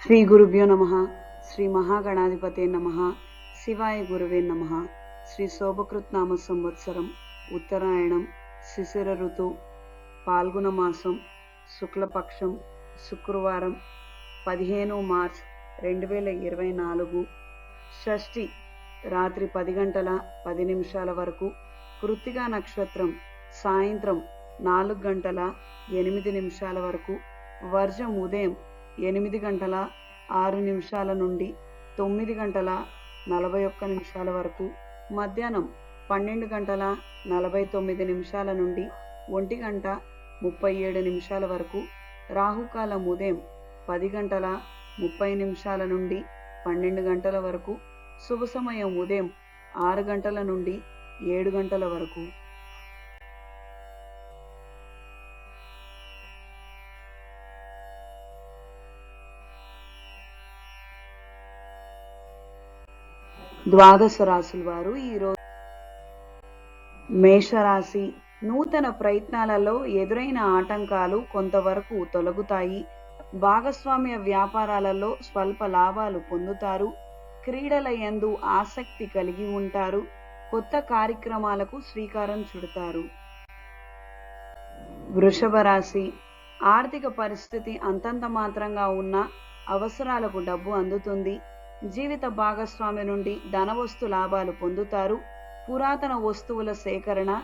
శ్రీ గురుభ్యో నమ శ్రీ మహాగణాధిపతే నమ శివాయ గురువే నమ శ్రీ శోభకృత్నామ సంవత్సరం ఉత్తరాయణం శిశిర ఋతు పాల్గొన మాసం శుక్లపక్షం శుక్రవారం పదిహేను మార్చ్ రెండు వేల ఇరవై నాలుగు షష్ఠి రాత్రి పది గంటల పది నిమిషాల వరకు కృత్తిగా నక్షత్రం సాయంత్రం నాలుగు గంటల ఎనిమిది నిమిషాల వరకు వర్జం ఉదయం ఎనిమిది గంటల ఆరు నిమిషాల నుండి తొమ్మిది గంటల నలభై ఒక్క నిమిషాల వరకు. మధ్యాహ్నం పన్నెండు గంటల నలభై తొమ్మిది నిమిషాల నుండి ఒంటి గంట ముప్పై ఏడు నిమిషాల వరకు. రాహుకాలం ఉదయం పది గంటల ముప్పై నిమిషాల నుండి పన్నెండు గంటల వరకు. శుభ సమయం ఉదయం ఆరు గంటల నుండి ఏడు గంటల వరకు. ద్వాదశ రాశుల వారు ఈరోజు మేషరాశి. నూతన ప్రయత్నాలలో ఎదురైన ఆటంకాలు కొంతవరకు తొలగుతాయి. భాగస్వామ్య వ్యాపారాలలో స్వల్ప లాభాలు పొందుతారు. క్రీడల యందు ఆసక్తి కలిగి ఉంటారు. కొత్త కార్యక్రమాలకు శ్రీకారం చుడతారు. వృషభ రాశి. ఆర్థిక పరిస్థితి అంతంత మాత్రంగా ఉన్న అవసరాలకు డబ్బు అందుతుంది. జీవిత భాగస్వామి నుండి ధనవస్తు లాభాలు పొందుతారు. పురాతన వస్తువుల సేకరణ.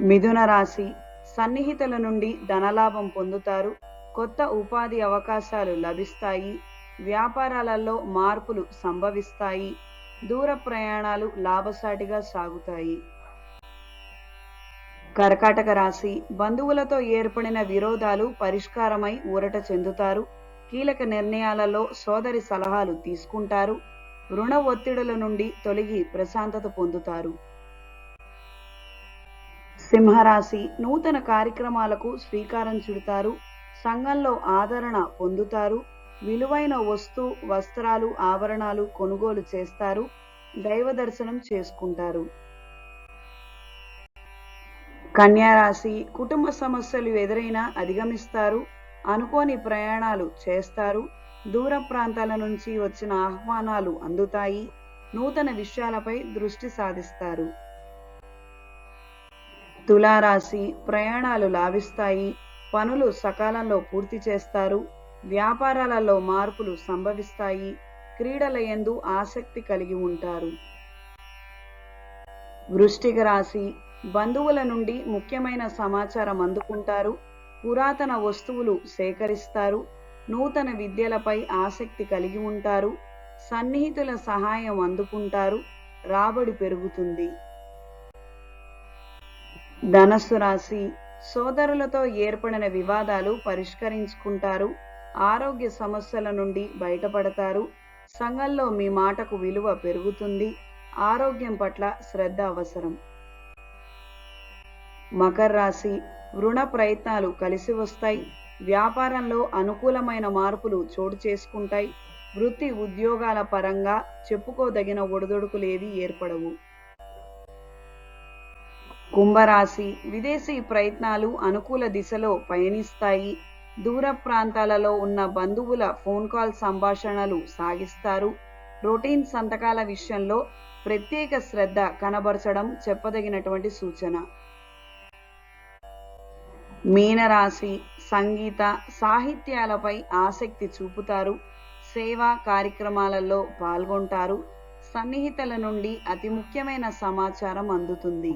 మిథున రాశి సన్నిహితుల నుండి ధనలాభం పొందుతారు. కొత్త ఉపాధి అవకాశాలు లభిస్తాయి. వ్యాపారాలలో మార్పులు సంభవిస్తాయి. దూర ప్రయాణాలు లాభసాటిగా సాగుతాయి. కర్కాటక రాశి బంధువులతో ఏర్పడిన విరోధాలు పరిష్కారమై ఊరట చెందుతారు. కీలక నిర్ణయాలలో సోదరి సలహాలు తీసుకుంటారు. రుణ ఒత్తిడుల నుండి తొలగి ప్రశాంతత పొందుతారు. సింహరాశి నూతన కార్యక్రమాలకు శ్రీకారం చుడతారు. సంఘంలో ఆదరణ పొందుతారు. విలువైన వస్తు వస్త్రాలు ఆభరణాలు కొనుగోలు చేస్తారు. దైవ దర్శనం చేసుకుంటారు. కన్యారాశి కుటుంబ సమస్యలు ఎదురైనా అధిగమిస్తారు అనుకోని ప్రయాణాలు చేస్తారు దూర ప్రాంతాల నుంచి వచ్చిన ఆహ్వానాలు అందుతాయి నూతన విషయాలపై దృష్టి సాధిస్తారు. తులారాశి ప్రయాణాలు లాభిస్తాయి పనులు సకాలంలో పూర్తి చేస్తారు వ్యాపారాలలో మార్పులు సంభవిస్తాయి క్రీడల ఎందు ఆసక్తి కలిగి ఉంటారు. వృష్టిక రాశి బంధువుల నుండి ముఖ్యమైన సమాచారం అందుకుంటారు. పురాతన వస్తువులు సేకరిస్తారు. నూతన విద్యలపై ఆసక్తి కలిగి ఉంటారు. సన్నిహితుల సహాయం అందుకుంటారు. రాబడి పెరుగుతుంది. ధనస్సు రాశి సోదరులతో ఏర్పడిన వివాదాలు పరిష్కరించుకుంటారు. ఆరోగ్య సమస్యల నుండి బయటపడతారు. సంఘంలో మీ మాటకు విలువ పెరుగుతుంది. ఆరోగ్యం పట్ల శ్రద్ధ అవసరం. మకర రాశి రుణ ప్రయత్నాలు కలిసి వస్తాయి. వ్యాపారంలో అనుకూలమైన మార్పులు చోటు చేసుకుంటాయి. వృత్తి ఉద్యోగాల పరంగా చెప్పుకోదగిన ఒడిదొడుకులేవి ఏర్పడవు. కుంభరాశి విదేశీ ప్రయత్నాలు అనుకూల దిశలో పయనిస్తాయి. దూర ప్రాంతాలలో ఉన్న బంధువుల ఫోన్ కాల్ సంభాషణలు సాగిస్తారు. రొటీన్ సంతకాల విషయంలో ప్రత్యేక శ్రద్ధ కనబరచడం చెప్పదగినటువంటి సూచన. మీనరాశి సంగీత సాహిత్యాలపై ఆసక్తి చూపుతారు. సేవా కార్యక్రమాలలో పాల్గొంటారు. సన్నిహితుల నుండి అతి ముఖ్యమైన సమాచారం అందుతుంది.